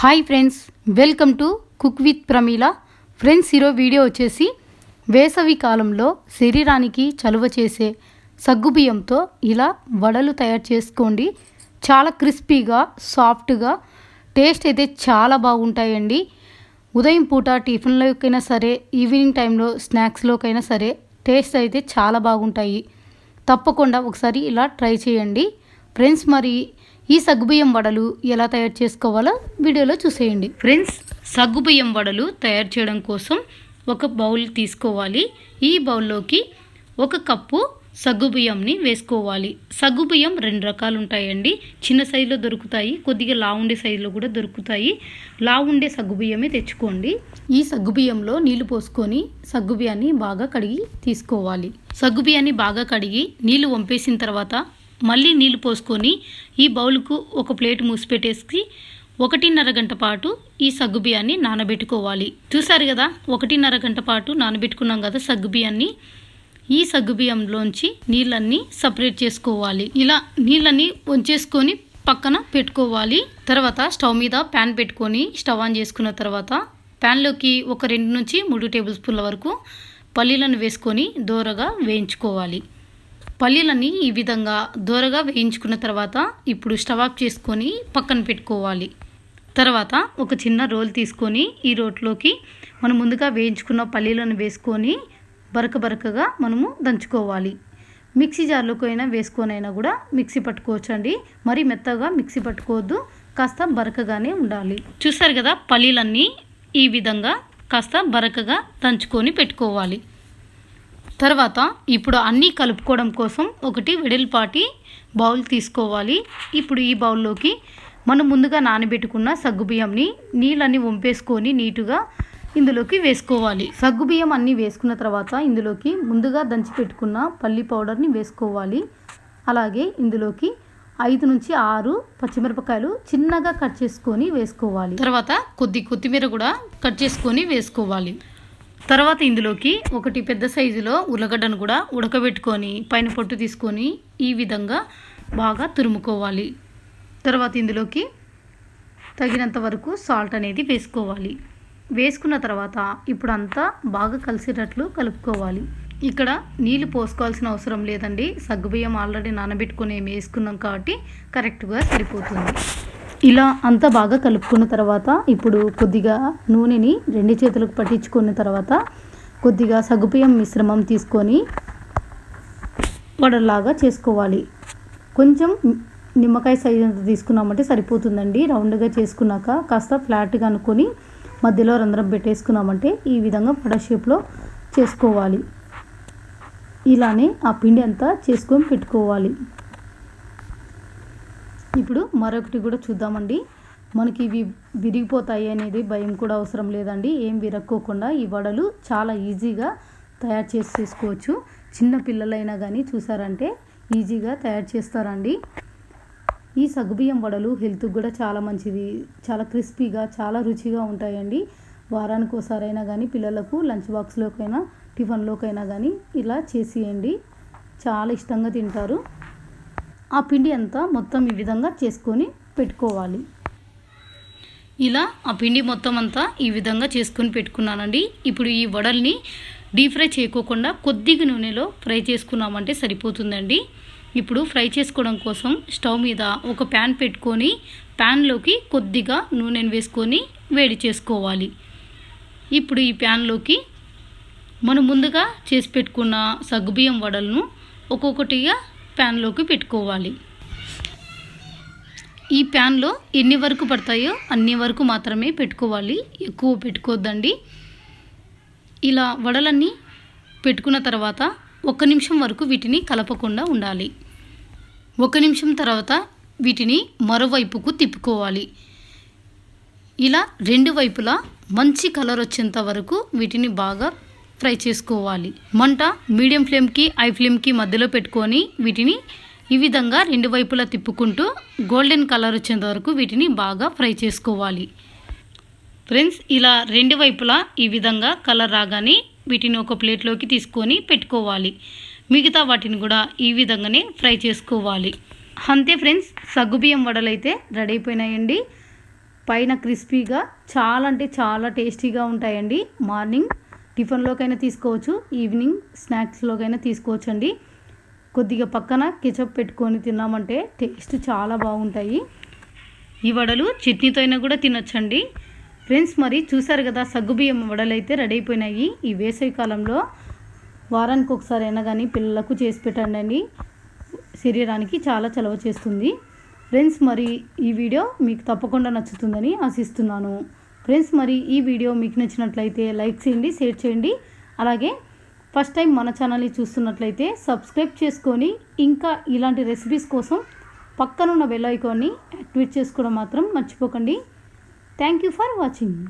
Hi friends welcome to cook with Pramila friends ఈరోజు video వచ్చేసి వేసవి కాలంలో శరీరానికి చలువ చేసే సగ్గుబియ్యంతో ఇలా వడలు తయారు చేసుకోండి. చాలా క్రిస్పీగా సాఫ్ట్గా టేస్ట్ అయితే చాలా బాగుంటాయండి. ఉదయం పూట టిఫిన్లోకైనా సరే ఈవినింగ్ టైంలో స్నాక్స్లోకైనా సరే టేస్ట్ అయితే చాలా బాగుంటాయి. తప్పకుండా ఒకసారి ఇలా ట్రై చేయండి. ఫ్రెండ్స్ మరి ఈ సగ్గుబియ్యం వడలు ఎలా తయారు చేసుకోవాలో వీడియోలో చూసేయండి. ఫ్రెండ్స్ సగ్గుబియ్యం వడలు తయారు చేయడం కోసం ఒక బౌల్ తీసుకోవాలి. ఈ బౌల్లోకి ఒక కప్పు సగ్గుబియ్యంని వేసుకోవాలి. సగ్గుబియ్యం రెండు రకాలు ఉంటాయండి. చిన్న సైజులో దొరుకుతాయి కొద్దిగా లావుండే సైజులో కూడా దొరుకుతాయి. లావుండే సగ్గుబియ్యమే తెచ్చుకోండి. ఈ సగ్గుబియ్యంలో నీళ్ళు పోసుకొని సగ్గుబియ్యాన్ని బాగా కడిగి తీసుకోవాలి. సగ్గుబియ్యాన్ని బాగా కడిగి నీళ్ళు వంపేసిన తర్వాత మళ్ళీ నీళ్ళు పోసుకొని ఈ బౌల్కు ఒక ప్లేట్ మూసిపెట్టేసి ఒకటిన్నర గంట పాటు ఈ సగ్గు బియ్యాన్ని నానబెట్టుకోవాలి. చూసారు కదా ఒకటిన్నర గంట పాటు నానబెట్టుకున్నాం కదా సగ్గు బియ్యాన్ని. ఈ సగ్గుబియ్యంలోంచి నీళ్ళన్నీ సపరేట్ చేసుకోవాలి. ఇలా నీళ్ళన్నీ వంచేసుకొని పక్కన పెట్టుకోవాలి. తర్వాత స్టవ్ మీద ప్యాన్ పెట్టుకొని స్టవ్ ఆన్ చేసుకున్న తర్వాత ప్యాన్లోకి ఒక రెండు నుంచి మూడు టేబుల్ స్పూన్ల వరకు పల్లీలను వేసుకొని దోరగా వేయించుకోవాలి. పల్లీలని ఈ విధంగా దోరగా వేయించుకున్న తర్వాత ఇప్పుడు స్టవ్ ఆఫ్ చేసుకొని పక్కన పెట్టుకోవాలి. తర్వాత ఒక చిన్న రోల్ తీసుకొని ఈ రోట్లోకి మనం ముందుగా వేయించుకున్న పల్లీలను వేసుకొని బరక బరకగా మనము దంచుకోవాలి. మిక్సీ జార్లోకి అయినా వేసుకొనైనా కూడా మిక్సీ పట్టుకోవచ్చండి. మరీ మెత్తగా మిక్సీ పట్టుకోవద్దు కాస్త బరకగానే ఉండాలి. చూసారు కదా పల్లీలన్నీ ఈ విధంగా కాస్త బరకగా దంచుకొని పెట్టుకోవాలి. తర్వాత ఇప్పుడు అన్నీ కలుపుకోవడం కోసం ఒకటి వెడల్పాటి బౌల్ తీసుకోవాలి. ఇప్పుడు ఈ బౌల్లోకి మనం ముందుగా నానబెట్టుకున్న సగ్గుబియ్యంని నీళ్ళన్నీ వంపేసుకొని నీటుగా ఇందులోకి వేసుకోవాలి. సగ్గుబియ్యం అన్నీ వేసుకున్న తర్వాత ఇందులోకి ముందుగా దంచి పెట్టుకున్న పల్లి పౌడర్ని వేసుకోవాలి. అలాగే ఇందులోకి ఐదు నుంచి ఆరు పచ్చిమిరపకాయలు చిన్నగా కట్ చేసుకొని వేసుకోవాలి. తర్వాత కొద్ది కొత్తిమీర కూడా కట్ చేసుకొని వేసుకోవాలి. తర్వాత ఇందులోకి ఒకటి పెద్ద సైజులో ఉల్లగడ్డను కూడా ఉడకబెట్టుకొని పైన పొట్టు తీసుకొని ఈ విధంగా బాగా తురుముకోవాలి. తర్వాత ఇందులోకి తగినంత వరకు సాల్ట్ అనేది వేసుకోవాలి. వేసుకున్న తర్వాత ఇప్పుడు అంతా బాగా కలిసేటట్లు కలుపుకోవాలి. ఇక్కడ నీళ్ళు పోసుకోవాల్సిన అవసరం లేదండి. సగ్గుబియ్యం ఆల్రెడీ నానబెట్టుకుని వేసుకున్నాం కాబట్టి కరెక్ట్గా సరిపోతుంది. ఇలా అంతా బాగా కలుపుకున్న తర్వాత ఇప్పుడు కొద్దిగా నూనెని రెండు చేతులకు పట్టించుకున్న తర్వాత కొద్దిగా సగ్గుబియ్యం మిశ్రమం తీసుకొని వడలాగా చేసుకోవాలి. కొంచెం నిమ్మకాయ సైజ్ అంత తీసుకున్నామంటే సరిపోతుందండి. రౌండ్గా చేసుకున్నాక కాస్త ఫ్లాట్గా అనుకొని మధ్యలో రంధ్రం పెట్టేసుకున్నామంటే ఈ విధంగా వడ షేప్లో చేసుకోవాలి. ఇలానే ఆ పిండి అంతా చేసుకొని పెట్టుకోవాలి. ఇప్పుడు మరొకటి కూడా చూద్దామండి. మనకి ఇవి విరిగిపోతాయి అనేది భయం కూడా అవసరం లేదండి. ఏం విరక్కోకుండా ఈ వడలు చాలా ఈజీగా తయారు చేసి చేసుకోవచ్చు చిన్న పిల్లలైనా కానీ చూసారంటే ఈజీగా తయారు చేస్తారండి. ఈ సగ్గుబియ్యం వడలు హెల్త్కి కూడా చాలా మంచిది. చాలా క్రిస్పీగా చాలా రుచిగా ఉంటాయండి. వారానికి ఒకసారైనా కానీ పిల్లలకు లంచ్ బాక్స్లోకైనా టిఫిన్లోకైనా కానీ ఇలా చేసేయండి. చాలా ఇష్టంగా తింటారు. ఆ పిండి అంతా మొత్తం ఈ విధంగా చేసుకొని పెట్టుకోవాలి. ఇలా ఆ పిండి మొత్తం అంతా ఈ విధంగా చేసుకొని పెట్టుకున్నానండి. ఇప్పుడు ఈ వడల్ని డీప్ ఫ్రై చేయకోకుండా కొద్దిగా నూనెలో ఫ్రై చేసుకున్నామంటే సరిపోతుందండి. ఇప్పుడు ఫ్రై చేసుకోవడం కోసం స్టవ్ మీద ఒక ప్యాన్ పెట్టుకొని ప్యాన్లోకి కొద్దిగా నూనెను వేసుకొని వేడి చేసుకోవాలి. ఇప్పుడు ఈ ప్యాన్లోకి మనం ముందుగా చేసి పెట్టుకున్న సగ్గుబియ్యం వడలను ఒక్కొక్కటిగా ప్యాన్లోకి పెట్టుకోవాలి. ఈ ప్యాన్లో ఎన్ని వరకు పడతాయో అన్ని వరకు మాత్రమే పెట్టుకోవాలి. ఎక్కువ పెట్టుకోవద్దండి ఇలా వడలన్నీ పెట్టుకున్న తర్వాత ఒక నిమిషం వరకు వీటిని కలపకుండా ఉండాలి. ఒక నిమిషం తర్వాత వీటిని మరోవైపుకు తిప్పుకోవాలి. ఇలా రెండు వైపులా మంచి కలర్ వచ్చేంత వరకు వీటిని బాగా ఫ్రై చేసుకోవాలి. మంట మీడియం ఫ్లేమ్కి హై ఫ్లేమ్కి మధ్యలో పెట్టుకొని వీటిని ఈ విధంగా రెండు వైపులా తిప్పుకుంటూ గోల్డెన్ కలర్ వచ్చేంత వరకు వీటిని బాగా ఫ్రై చేసుకోవాలి. ఫ్రెండ్స్ ఇలా రెండు వైపులా ఈ విధంగా కలర్ రాగానే వీటిని ఒక ప్లేట్లోకి తీసుకొని పెట్టుకోవాలి. మిగతా వాటిని కూడా ఈ విధంగానే ఫ్రై చేసుకోవాలి. అంతే ఫ్రెండ్స్ సగ్గుబియ్యం వడలు అయితే రెడీ అయిపోయినాయండి. పైన క్రిస్పీగా చాలా అంటే చాలా టేస్టీగా ఉంటాయండి. మార్నింగ్ టిఫిన్లోకైనా తీసుకోవచ్చు ఈవినింగ్ స్నాక్స్లోకైనా తీసుకోవచ్చు అండి కొద్దిగా పక్కన కెచప్ పెట్టుకొని తిన్నామంటే టేస్ట్ చాలా బాగుంటాయి. ఈ వడలు చట్నీతో అయినా కూడా తినొచ్చండి. ఫ్రెండ్స్ మరి చూసారు కదా సగ్గుబియ్యం వడలు అయితే రెడీ అయిపోయినాయి. ఈ వేసవి కాలంలో వారానికి ఒకసారి అయినా కానీ పిల్లలకు చేసి పెట్టండి. శరీరానికి చాలా చలవ చేస్తుంది. ఫ్రెండ్స్ మరి ఈ వీడియో మీకు తప్పకుండా నచ్చుతుందని ఆశిస్తున్నాను. ఫ్రెండ్స్ మరి ఈ వీడియో మీకు నచ్చినట్లయితే లైక్ చేయండి షేర్ చేయండి. అలాగే ఫస్ట్ టైం మన ఛానల్ని చూస్తున్నట్లయితే సబ్స్క్రైబ్ చేసుకొని ఇంకా ఇలాంటి రెసిపీస్ కోసం పక్కనున్న బెల్ ఐకాన్ని యాక్టివేట్ చేసుకోవడం మాత్రం మర్చిపోకండి. Thank you for watching